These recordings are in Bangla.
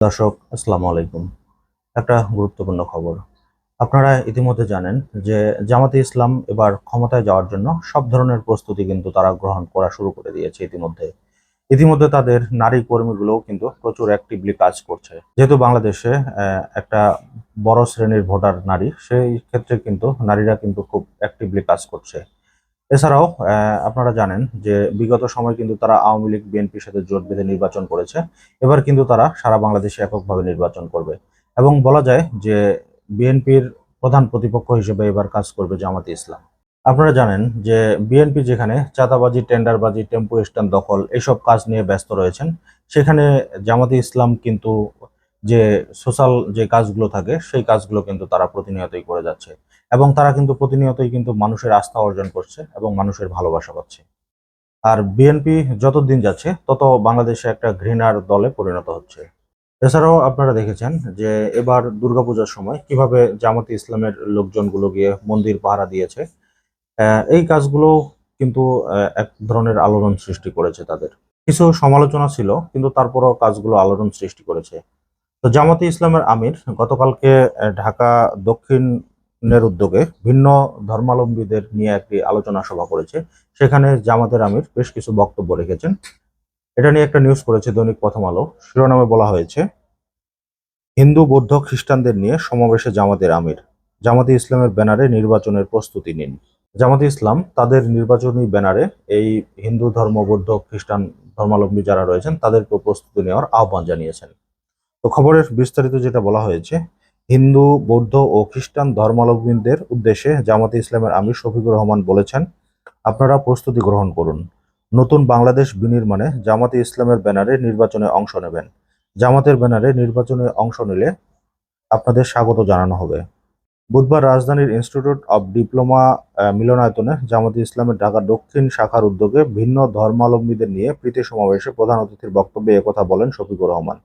দর্শক, আসসালামু আলাইকুম। একটা গুরুত্বপূর্ণ খবর। আপনারা ইতিমধ্যে জানেন যে জামাতে ইসলাম এবার ক্ষমতায় যাওয়ার জন্য সব ধরনের প্রস্তুতি কিন্তু তারা গ্রহণ করা শুরু করে দিয়েছে ইতিমধ্যে। ইতিমধ্যে তাদের নারী কর্মীগুলোও কিন্তু প্রচুর অ্যাক্টিভলি কাজ করছে। যেহেতু বাংলাদেশে একটা বড় শ্রেণির ভোটার নারী, সেই ক্ষেত্রে কিন্তু নারীরা কিন্তু খুব অ্যাক্টিভলি কাজ করছে। এছাড়াও আপনারা জানেন যে বিগত সময় কিন্তু তারা আওয়ামী লীগ, বিএনপির সাথে জোট বেঁধে নির্বাচন করেছে। এবার কিন্তু তারা সারা বাংলাদেশে এককভাবে নির্বাচন করবে। এবং বলা যায় যে বিএনপির প্রধান প্রতিপক্ষ হিসেবে এবার কাজ করবে জামাতে ইসলাম। আপনারা জানেন যে বিএনপি যেখানে চাঁদাবাজি, টেন্ডারবাজি, টেম্পো স্ট্যান্ড দখল এইসব কাজ নিয়ে ব্যস্ত রয়েছেন, সেখানে জামাতে ইসলাম কিন্তু যে সোশ্যাল যে কাজগুলো থাকে, সেই কাজগুলো কিন্তু তারা প্রতিনিয়তই করে যাচ্ছে। এবং তারা কিন্তু প্রতিনিয়তই কিন্তু মানুষের আস্থা অর্জন করছে এবং মানুষের ভালোবাসা পাচ্ছে। আর বিএনপি যত দিন যাচ্ছে, তত বাংলাদেশে একটা ঘৃণার দলে পরিণত হচ্ছে। এছাড়াও আপনারা দেখেছেন যে এবার দুর্গাপূজার সময় কীভাবে জামাতে ইসলামের লোকজনগুলো গিয়ে মন্দির পাহারা দিয়েছে এই কাজগুলো কিন্তু এক ধরনের আলোড়ন সৃষ্টি করেছে তাদের। কিছু সমালোচনা ছিল, কিন্তু তারপরও কাজগুলো আলোড়ন সৃষ্টি করেছে। তো জামাতে ইসলামের আমির গতকালকে ঢাকা দক্ষিণের উদ্যোগে ভিন্ন ধর্মাবলম্বীদের নিয়ে একটি আলোচনা সভা করেছে। সেখানে জামাতের আমির বেশ কিছু বক্তব্য রেখেছেন। এটা নিয়ে একটা নিউজ করেছে দৈনিক প্রথম আলো। শিরোনামে বলা হয়েছে, হিন্দু, বৌদ্ধ, খ্রিস্টানদের নিয়ে সমাবেশে জামাতের আমির। জামাতে ইসলামের ব্যানারে নির্বাচনের প্রস্তুতি নিন। জামাতে ইসলাম তাদের নির্বাচনী ব্যানারে এই হিন্দু ধর্ম, বৌদ্ধ, খ্রিস্টান ধর্মাবলম্বী যারা রয়েছেন তাদেরকে প্রস্তুতি নেওয়ার আহ্বান জানিয়েছেন। তো খবরের বিস্তারিত যেটা বলা হয়েছে, হিন্দু, বৌদ্ধ ও খ্রিস্টান ধর্মাবলম্বীদের উদ্দেশ্যে জামাতে ইসলামের আমির শফিকুর রহমান বলেছেন, আপনারা প্রস্তুতি গ্রহণ করুন। নতুন বাংলাদেশ বিনির্মাণে জামাতে ইসলামের ব্যানারে নির্বাচনে অংশ নেবেন। জামাতের ব্যানারে নির্বাচনে অংশ নিলে আপনাদের স্বাগত জানানো হবে। বুধবার রাজধানীর ইনস্টিটিউট অব ডিপ্লোমা মিলনায়তনে জামাতে ইসলামের ঢাকা দক্ষিণ শাখার উদ্যোগে ভিন্ন ধর্মাবলম্বীদের নিয়ে প্রীতি সমাবেশে প্রধান অতিথির বক্তব্যে একথা বলেন শফিকুর রহমান।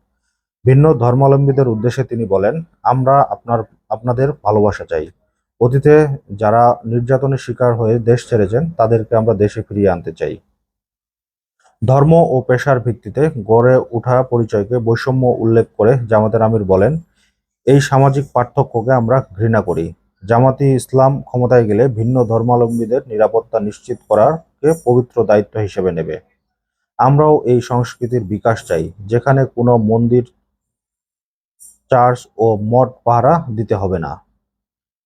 ভিন্ন ধর্মাবলম্বীদের উদ্দেশ্যে তিনি বলেন, আমরা আপনার, আপনাদের ভালোবাসা চাই। অতীতে যারা নির্যাতনের শিকার হয়ে দেশ ছেড়েছেন, তাদেরকে আমরা দেশে ফিরিয়ে আনতে চাই। ধর্ম ও পেশার ভিত্তিতে গড়ে ওঠা পরিচয়কে বৈষম্য উল্লেখ করে জামাতের আমির বলেন, এই সামাজিক পার্থক্যকে আমরা ঘৃণা করি। জামাতি ইসলাম ক্ষমতায় গেলে ভিন্ন ধর্মাবলম্বীদের নিরাপত্তা নিশ্চিত করারকে পবিত্র দায়িত্ব হিসেবে নেবে। আমরাও এই সংস্কৃতির বিকাশ চাই, যেখানে কোনো মন্দির চার্চ ও মঠ পাহারা দিতে হবে না।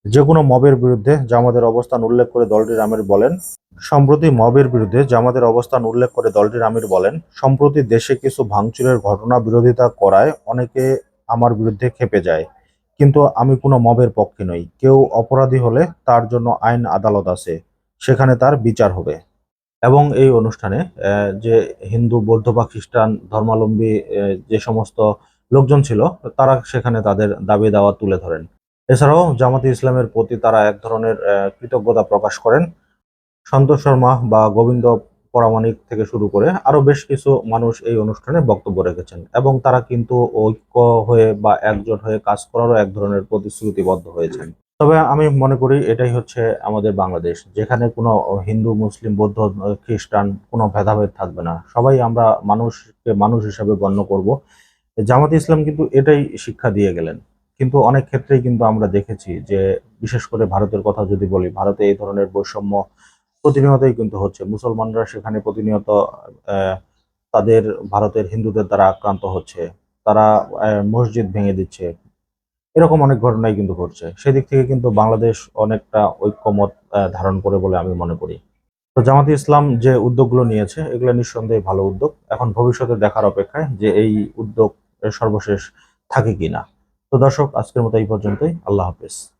যে কোনো মবের বিরুদ্ধে জামাতের অবস্থান উল্লেখ করে দলটির আমির বলেন, সম্প্রতি মবের বিরুদ্ধে জামাতের অবস্থান উল্লেখ করে দলটির আমির বলেন, সম্প্রতি দেশে কিছু ভাঙচুরের ঘটনা বিরোধিতা করায় অনেকে আমার বিরুদ্ধে খেপে যায়, কিন্তু আমি কোনো মবের পক্ষে নই। কেউ অপরাধী হলে তার জন্য আইন আদালত আছে, সেখানে তার বিচার হবে। এবং এই অনুষ্ঠানে যে হিন্দু, বৌদ্ধ বা খ্রিস্টান ধর্মাবলম্বী যে সমস্ত লোকজন ছিল, তারা সেখানে তাদের দাবি দাওয়া তুলে ধরেন। এছাড়াও জামাতে ইসলামের প্রতি তারা এক ধরনের কৃতজ্ঞতা প্রকাশ করেন। সন্তোষ শর্মা বা গোবিন্দ পরামানিক থেকে শুরু করে আরও বেশ কিছু মানুষ এই অনুষ্ঠানে বক্তব্য রেখেছেন এবং তারা কিন্তু ঐক্য হয়ে বা একজোট হয়ে কাজ করারও এক ধরনের প্রতিশ্রুতিবদ্ধ হয়েছেন। তবে আমি মনে করি এটাই হচ্ছে আমাদের বাংলাদেশ, যেখানে কোনো হিন্দু, মুসলিম, বৌদ্ধ, খ্রিস্টান কোনো ভেদাভেদ থাকবে না। সবাই আমরা মানুষকে মানুষ হিসাবে গণ্য করব। জামাতে ইসলাম কিন্তু এটাই শিক্ষা দিয়ে গেলেন। কিন্তু অনেক ক্ষেত্রেই কিন্তু আমরা দেখেছি যে, বিশেষ করে ভারতের কথা যদি বলি, ভারতে এই ধরনের বৈষম্য প্রতিনিয়তই কিন্তু হচ্ছে। মুসলমানরা সেখানে প্রতিনিয়ত তাদের, ভারতের হিন্দুদের দ্বারা আক্রান্ত হচ্ছে। তারা মসজিদ ভেঙে দিচ্ছে। এরকম অনেক ঘটনাই কিন্তু ঘটছে। সেদিক থেকে কিন্তু বাংলাদেশ অনেকটা ঐক্যমত ধারণ করে বলে আমি মনে করি। তো জামাতে ইসলাম যে উদ্যোগগুলো নিয়েছে, এগুলো নিঃসন্দেহে ভালো উদ্যোগ। এখন ভবিষ্যতে দেখার অপেক্ষায় যে এই উদ্যোগ সর্বশেষ থাকে কিনা। তো দর্শক আজকের মতো এই পর্যন্তই। আল্লাহ হাফেজ।